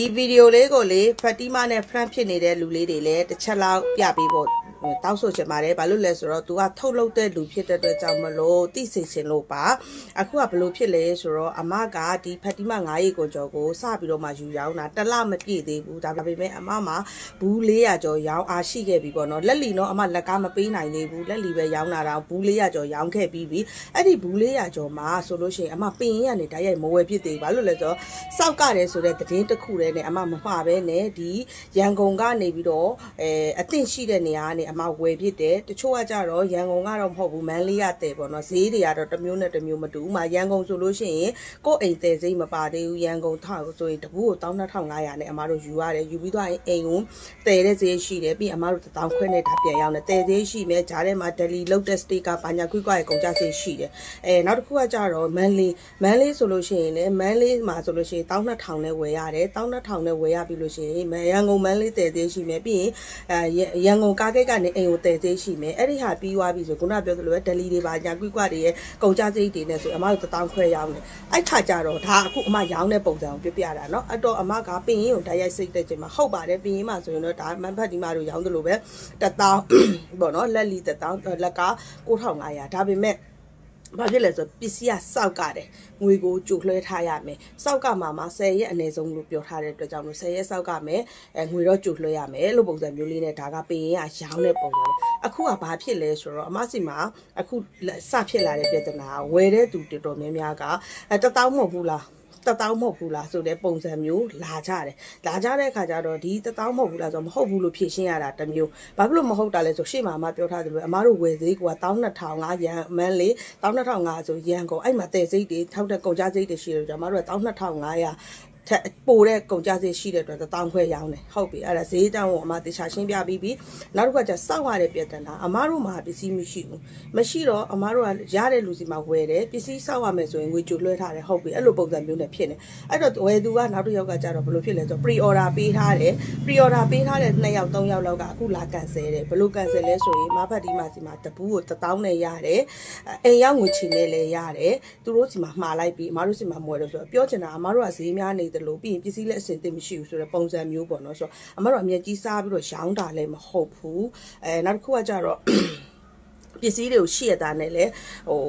ဒီဗီဒီယိုလေးကိုလေဖတ်တီမာနဲ့ friend ဖြစ်နေတဲ့လူလေးတွေလည်းတစ်ချက်လောက်ပြပေးဖို့ဟို တောက်ဆိုချင်ပါတယ်ဘာလို့လဲဆိုတော့ तू ကထုတ်လုပ်တဲ့လူဖြစ်တဲ့အတွက်ကြောင့်မလို့သိစေချင်လို့ပါအခုကဘလို့ဖြစ်လဲဆိုတော့အမကဒီဖတ်တီမာ9ရေကိုကျော်ကိုစပြီးတော့မှယူရောင်းတာတစ်လမပြည့်သေးဘူးဒါပေမဲ့အမမှာဘူး400ကျော်ရောင်းအားရှိခဲ့ပြီပေါ့နော်လက်လီတော့အမလက်ကားမပေးနိုင်သေးဘူးလက်လီပဲရောင်းတာတော့ဘူး400ကျော်ရောင်းခဲ့ပြီးပြီအဲ့ဒီဘူး400ကျော်မှာဆိုလို့ရှိရင်အမပင်ရကနေတိုက်ရိုက်မဝယ်ဖြစ်သေးဘူးဘာလို့လဲဆိုတော့စောက်ကတယ်ဆိုတဲ့သတင်းတစ်ခုတည်းနဲ့အမမမှားပဲနဲ့ဒီရန်ကုန်ကနေပြီးတော့အဲအသင့်ရှိတဲ့နေရာကနေအမဝယ်ဖြစ်တယ်တချို့ကကြတော့ရန်ကုန်ကတော့မဟုတ်ဘူးမန်းလေးရတဲ့ပေါ့နော်ဈေးတွေကတော့တစ်မျိုးနဲ့တစ်မျိုးမတူဘူး။ဥမာရန်ကုန်ဆိုလို့ရှိရင်ကိုယ့်အိမ်တဲ့ဈေးမပါသေးဘူးရန်ကုန်ထောက်ဆိုရင်တပူးကို12500နဲ့အမတို့ယူရတယ်ယူပြီးတော့အိမ်ကိုတည်တဲ့ဈေးရှိတယ်ပြီးအမတို့1000ခွဲနဲ့ဒါပြန်ရောက်တယ်တည်ဈေးရှိမယ်ဂျားထဲမှာဒယ်လီလုတ်တဲ့စတေကာဘာညာခွိကွာရဲ့ကုန်ကြဈေးရှိတယ်အဲနောက်တစ်ခုကကြတော့မန်းလေးမန်းလေးဆိုလို့ရှိရင်လည်းမန်းလေးမှာဆိုလို့ရှိရင်12000နဲ့ဝယ်ရတယ်12000နဲ့ဝယ်ရပြီးလို့ရှိရင်ရန်ကုန်မန်းလေးတည်ဈေးရှိမယ်ပြီးရင်အဲရန်ကုန်ကားကိတ်ကနေအိမ်ကိုတည်ဈေးရှိမယ်အဲ့ဒီဟာပြီးသွားပြီဆိုခုနကပြောသလိုပဲဒယ်လီတွေပါညာခွိကွာတွေရဲ့ကုန်ကြဈေးတွေနဲ့ဆိုအမတို့1000ခွဲရောက်တယ်အဲ့ခါကြတော့ဒါအခုအမရောင်းတဲ့ပုံစံကိုပြပြတာเนาะအဲ့တော့အမကပင်ရင်ကိုဓာတ်ရိုက်စိတ်တဲ့ချိန်မှာဟုတ်ပါတယ်ပင်ရင်မှာဆိုရင်တော့ဒါမန်ဖတ်ဒီမှာတို့ရောင်းသလိုပဲ1000ပေါ့နော်လက်လီ1000လက်က9500ဒါပေမဲ့ ဘာဖြစ်လဲဆိုပစ္စည်းကစောက်ကတယ်ငွေကိုကြိုလွှဲထားရမယ်စောက်ကမှာမှာ10ရက်အနည်းဆုံးလို့ပြောထားတဲ့အတွက်ကြောင့်မို့10ရက်စောက်ကမယ်အဲငွေတော့ကြိုလွှဲရမယ်လို့ပုံစံမျိုးလေးနဲ့ဒါကပင်ရင်ကရောင်းတဲ့ပုံစံပဲအခုကဘာဖြစ်လဲဆိုတော့အမစီမှာအခုစဖြစ်လာတဲ့ပြဿနာကဝယ်တဲ့သူတော်တော်များများကအဲတပေါင်းမဟုတ်ဘူးလား တတောင်းမဟုတ်ဘူးလားဆိုတဲ့ပုံစံမျိုးလာကြတယ်လာကြတဲ့အခါကျတော့ဒီတတောင်းမဟုတ်ဘူးလားဆိုတော့မဟုတ်ဘူးလို့ဖြေရှင်းရတာတစ်မျိုးဘာဖြစ်လို့မဟုတ်တာလဲဆိုရှေ့မှာအမပြောထားတယ်လို့အမတို့ဝယ်သေးကွာ12000ငါရန်မန်းလေး12000ငါဆိုရန်ကုန်အဲ့မှာတဲ့စိတ်တွေထောက်တဲ့ကုန်ကြစိတ်တွေရှိတယ်ကျွန်တော်တို့က12500 ထက်ပိုတဲ့ကုန်ကြစေးရှိတဲ့အတွက်တောင်းခွဲရောင်းတယ်ဟုတ်ပြီအဲ့ဒါဈေးတောင်းကိုအမတေချာရှင်းပြပြီးပြီနောက်တစ်ခါကျစောက်ရတဲ့ပြဿနာအမတို့မှာပစ္စည်းမရှိဘူးမရှိတော့အမတို့ကရတဲ့လူစီမှာဝယ်တယ်ပစ္စည်းစောက်ရမယ်ဆိုရင်ငွေကြိုလွှဲထားတယ်ဟုတ်ပြီအဲ့လိုပုံစံမျိုးနဲ့ဖြစ်နေအဲ့တော့ဝယ်သူကနောက်တစ်ယောက်ကကျတော့ဘယ်လိုဖြစ်လဲဆိုတော့ pre order ပေးထားတယ် pre order ပေးထားတဲ့2ယောက်3ယောက်လောက်ကအခုလာကန်ဆယ်တယ်ဘယ်လိုကန်ဆယ်လဲဆိုရင်မဖတ်ဒီမှာစီမှာတပူးကို1000နဲ့ရတယ်အိမ်ရောက်ငွေချီနဲ့လည်းရတယ်သူတို့စီမှာမှားလိုက်ပြီးအမတို့စီမှာမွယ်လို့ဆိုတော့ပြောချင်တာအမတို့ကဈေးများနေတယ်လို့ပြီးရင်ပစ္စည်းလည်းအဆင်သင့်မရှိဘူးဆိုတော့ပုံစံမျိုးပေါ့နော်ဆိုတော့အမတို့အမျက်ကြီးစားပြီးတော့ရောင်းတာလည်းမဟုတ်ဘူးအဲနောက်တစ်ခုကကြတော့ ပစ္စည်းတွေကိုရှေ့ရတာနဲ့လည်းဟို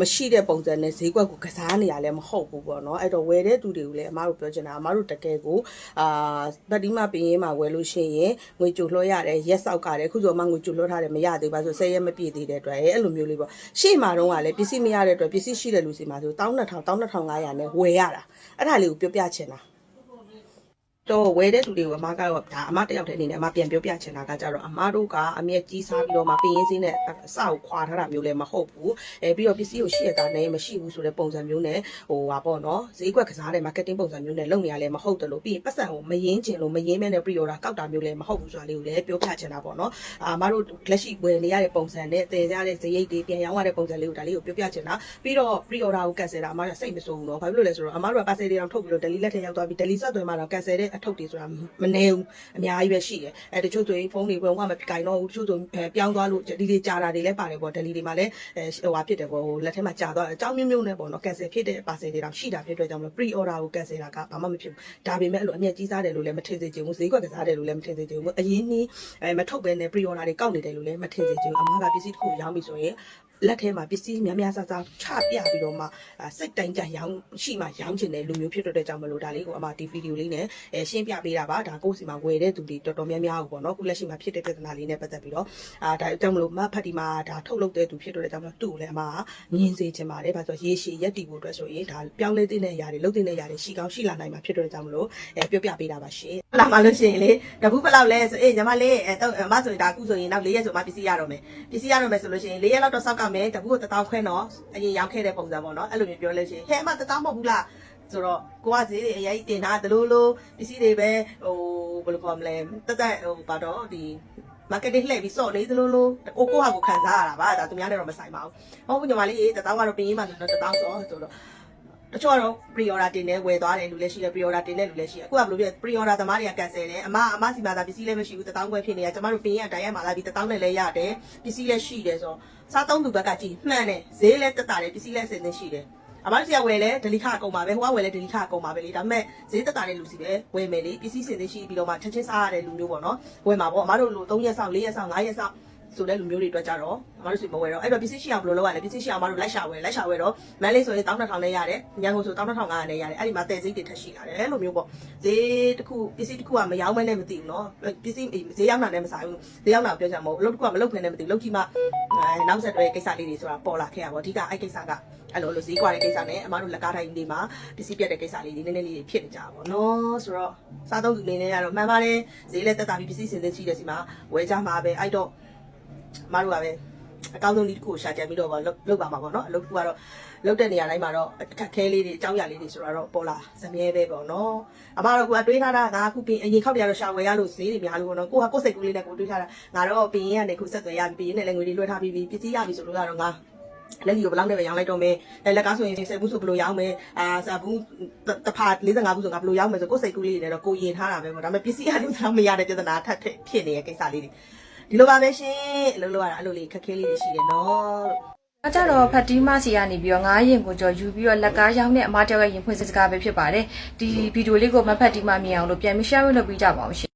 မရှိတဲ့ပုံစံနဲ့ဈေးကွက်ကိုကစားနေရလည်းမဟုတ်ဘူးပေါ့နော်အဲ့တော့ဝယ်တဲ့သူတွေကိုလည်းအမားတို့ပြောချင်တာအမားတို့တကယ်ကိုအာဗတ်ဒီမပင်ရင်မှာဝယ်လို့ရှိရင်ငွေကြိုလွှဲရတယ်ရက်ဆောက်ကတယ်အခုဆိုမှငွေကြိုလွှဲထားတယ်မရသေးပါဆို10ရက်မပြည့်သေးတဲ့အတွက်အဲ့လိုမျိုးလေးပေါ့ရှေ့မှာတော့ကလည်းပစ္စည်းမရတဲ့အတွက်ပစ္စည်းရှိတဲ့လူစီမှာဆို12000 12500နဲ့ဝယ်ရတာအဲ့ဒါလေးကိုပြောပြချင်တာ တော့ဝဲတဲ့သူတွေကိုအမကတော့ဒါအမတယောက်တည်းအနေနဲ့အမပြန်ပြောပြချင်တာကကြတော့အမတို့ကအမျက်ကြီးစားပြီးတော့မှပင်းရင်းစင်းနဲ့အစကိုခွာထားတာမျိုးလည်းမဟုတ်ဘူးအဲပြီးတော့ပစ္စည်းကိုရှိရတာနဲ့မရှိဘူးဆိုတဲ့ပုံစံမျိုးနဲ့ဟိုဟာပေါ့နော်ဈေးကွက်ကစားတဲ့ marketing ပုံစံမျိုးနဲ့လုပ်နေရလဲမဟုတ်တယ်လို့ပြီးရင်ပတ်စံကိုမရင်းချင်လို့မရင်းမဲနဲ့ pre order ကောက်တာမျိုးလည်းမဟုတ်ဘူးဆိုတာလေးကိုလည်းပြောပြချင်တာပေါ့နော်အာအမတို့လက်ရှိဝယ်နေရတဲ့ပုံစံနဲ့တည်ကြတဲ့ဈေးရိတ်တွေပြန်ရောင်းရတဲ့ပုံစံလေးကိုဒါလေးကိုပြောပြချင်တာပြီးတော့ pre order ကို cancel တာအမတို့စိတ်မဆိုးဘူးနော်ဘာဖြစ်လို့လဲဆိုတော့အမတို့က parcel တွေတောင်ထုတ်ပြီးတော့ daily လက်ထဲရောက်သွားပြီး daily ဆက်သွယ်မှတော့ cancel တဲ့အထုတ်တွေဆိုတာမနေဘူးအများကြီးပဲရှိတယ်အဲတချို့ဆိုရင်ဖုန်းတွေဝင်ဝမကင်တော့ဘူးတချို့ဆိုပြောင်းသွားလို့ဒီတွေကြာတာတွေလည်းပါတယ်ပေါ့ daily တွေမှာလည်းဟိုဟာဖြစ်တယ်ပေါ့ဟိုလက်ထဲမှာကြာသွားတယ်အကြောင်းမျိုးမျိုးနဲ့ပေါ့နော် cancel ဖြစ်တဲ့ parcel တွေတောင်ရှိတာဖြစ်တဲ့ကြောင့်မလို့ pre order ကို cancel တာကဘာမှမဖြစ်ဘူးဒါပေမဲ့အဲ့လိုအမျက်ကြီးစားတယ်လို့လည်းမထင်စေချင်ဘူးဈေးကွက်ကစားတယ်လို့လည်းမထင်စေချင်ဘူးအရင်နီးအဲမထုတ်ဘဲနဲ့ pre order တွေကောက်နေတယ်လို့လည်းမထင်စေချင်ဘူးအမားကပစ္စည်းတစ်ခုရောင်းပြီဆိုရင် လက်ထဲမှာပစ္စည်းများများစားစားချပြပြီးတော့မှစိတ်တိုင်းကြရောင်းရှိမှရောင်းချင်တဲ့လူမျိုးဖြစ်တဲ့ကြောင့်မလို့ဒါလေးကိုအမဒီဗီဒီယိုလေးနဲ့ရှင်းပြပေးတာပါဒါကိုယ်စီမှာဝယ်တဲ့သူတွေတော်တော်များများကိုပေါ့နော်ခုလက်ရှိမှာဖြစ်တဲ့ပြဿနာလေးနဲ့ပတ်သက်ပြီးတော့အာဒါကြောင့်မလို့မဖတ်ဒီမှာဒါထုတ်လုပ်တဲ့သူဖြစ်တဲ့ကြောင့်မလို့သူ့ကိုလည်းအမကမြင်စေချင်ပါတယ်ဘာလို့ရေရှည်ရက်တီဖို့အတွက်ဆိုရင်ဒါပြောင်းလဲတဲ့အရာတွေလုပ်တဲ့အရာတွေရှိကောင်းရှိလာနိုင်မှာဖြစ်တဲ့ကြောင့်မလို့အဲပြောပြပေးတာပါရှင်လာမှလို့ရှိရင်လေတပူးဘယ်လောက်လဲဆိုအေးညီမလေးအဲတော့အမဆိုရင်ဒါအခုဆိုရင်နောက်၄ရက်ဆိုမှပစ္စည်းရတော့မယ်ပစ္စည်းရတော့မယ်ဆိုလို့ရှိရင်၄ရက်လောက်တော့စောက်ကမယ်တပူးကို1000ခွဲတော့အရင်ရောက်ခဲ့တဲ့ပုံစံပေါ့နော်အဲ့လိုမျိုးပြောလို့ရှိရင်ဟဲ့အမ1000မဟုတ်ဘူးလားဆိုတော့ကိုကဈေးတွေအရင်တင်ထားတယ်လို့လို့ပစ္စည်းတွေပဲဟိုဘယ်လိုခေါ်မလဲတက်တက်ဟိုပါတော့ဒီ marketing လှည့်ပြီးစော့နေသလိုလိုကိုကိုဟာကိုခံစားရတာပါဒါသူများနဲ့တော့မဆိုင်ပါဘူးဟုတ်ဘူးညီမလေးတသောကတော့ပင်ရင်းမှဆိုတော့တသောဆိုဆိုတော့ တချို့ကတော့ pre order တင်နေဝယ်သွားတယ်လူလည်းရှိတယ် pre order တင်တဲ့လူလည်းရှိတယ်အခုကဘယ်လိုပြ pre order သမားတွေက cancel တယ်အမအမစီမှာသာပစ္စည်းလည်းမရှိဘူးတသောခွဲဖြစ်နေရကျမတို့ပင်ရအတိုင်းရမှာလာပြီးတသောနဲ့လည်းရတယ်ပစ္စည်းလည်းရှိတယ်ဆိုစားသုံးသူဘက်ကကြည့်မှန်တယ်ဈေးလည်းတက်တာတယ်ပစ္စည်းလည်းအစင်သင့်ရှိတယ်အမတို့စီကဝယ်လဲဒလီခအကုန်ပါပဲဟိုကဝယ်လဲဒလီခအကုန်ပါပဲလေဒါပေမဲ့ဈေးသက်သာတဲ့လူစီပဲဝယ်မယ်လေပစ္စည်းစင်သိရှိပြီးတော့မှချက်ချင်းစားရတဲ့လူမျိုးပေါ့နော်ဝယ်မှာပေါ့အမတို့လို3ရက်ဆောင်4ရက်ဆောင်5ရက်ဆောင် ဆိုတဲ့လူမျိုးတွေအတွက်ကြတော့အမတို့စီမဝယ်တော့အဲ့တော့ပစ္စည်းရှိအောင်ဘယ်လိုလုပ်ရလဲပစ္စည်းရှိအောင်အမတို့လိုက်ရှာဝယ်လိုက်ရှာဝယ်တော့မန်းလေးဆိုရင်12000နဲ့ရတယ်ညံကုန်ဆို12500နဲ့ရတယ်အဲ့ဒီမှာတဲ့ဈေးတွေထက်ရှိလာတယ်လို့မျိုးပေါ့ဈေးတစ်ခုပစ္စည်းတစ်ခုကမရောက်မဲနဲ့မသိဘူးနော်ပစ္စည်းဈေးရောက်တာနဲ့မဆိုင်ဘူးဈေးရောက်တာပြောချင်မဟုတ်ဘူးအလုပ်တစ်ခုကမလုပ်ခင်နဲ့မသိဘူးလုပ်ကြည့်မှအဲနောက်ဆက်တွဲကိစ္စလေးတွေဆိုတာပေါ်လာခဲ့ရပါဘောအဓိကအဲ့ကိစ္စကအဲ့လိုလိုဈေးကွာတဲ့ကိစ္စနဲ့အမတို့လက်ကားတိုင်းလေးမှာပစ္စည်းပြတ်တဲ့ကိစ္စလေးတွေနည်းနည်းလေးဖြစ်နေကြပါဘောနော်ဆိုတော့စားသုံးသူအနေနဲ့ကတော့မှန်ပါတယ်ဈေးလည်းတက်တာပြီးပစ္စည်းစင်စင်ရှိတဲ့စီမှာဝယ်ကြမှာပဲအဲ့တော့ အမတို့ကပဲအကောင်းဆုံးဒီတစ်ခုကိုရှာကြံပြီးတော့လောက်လောက်ပါမှာပေါ့နော်အလုပ်တစ်ခုကတော့လောက်တဲ့နေရာတိုင်းမှာတော့အခက်ခဲလေးတွေအကြောင်းအရာလေးတွေဆိုတော့ပေါ်လာစမြဲပဲပေါ့နော်အမတော့ကတွေးထားတာငါအခုပြင်အရင်ခောက်တရတော့ရှာဝယ်ရလို့ဈေးတွေများလို့ပေါ့နော်ကိုကကိုယ်စိတ်ကူးလေးနဲ့ကိုတွေးထားတာငါတော့ပြင်ရင်ကနေခုဆက်သွယ်ရပြီပြင်ရင်လည်းငွေတွေလွှဲထားပြီးပြီပစ္စည်းရပြီဆိုလို့ကတော့ငါလက်လီကိုဘယ်လောက်နဲ့ပဲရောင်းလိုက်တော့မယ်အဲလက်ကားဆိုရင်10ဘူးဆိုဘယ်လိုရောင်းမယ်အာစာဘူးတဖာ45ဘူးဆိုငါဘယ်လိုရောင်းမယ်ဆိုကိုယ်စိတ်ကူးလေးတွေနဲ့တော့ကိုရင်ထားတာပဲပေါ့ဒါပေမဲ့ပစ္စည်းအလူစားမရတဲ့ပြဿနာထပ်ဖြစ်နေတဲ့ကိစ္စလေးတွေ ဒီလိုပါပဲရှင်အလုပ်လုပ်ရတာအဲ့လိုလေးခက်ခဲလေးတွေရှိတယ်နော်အကြတော့ဖတ်တီးမစီကနေပြီးတော့ငားရင်ကိုကြော်ယူပြီးတော့လက်ကားရောင်းတဲ့အမားတယောက်ရဲ့ရင်ဖွင့်စကားပဲဖြစ်ပါတယ်ဒီဗီဒီယိုလေးကိုမဖတ်တီးမမြင်အောင်လို့ပြန်ပြီး share လုပ်ပေးကြပါအောင်ရှင်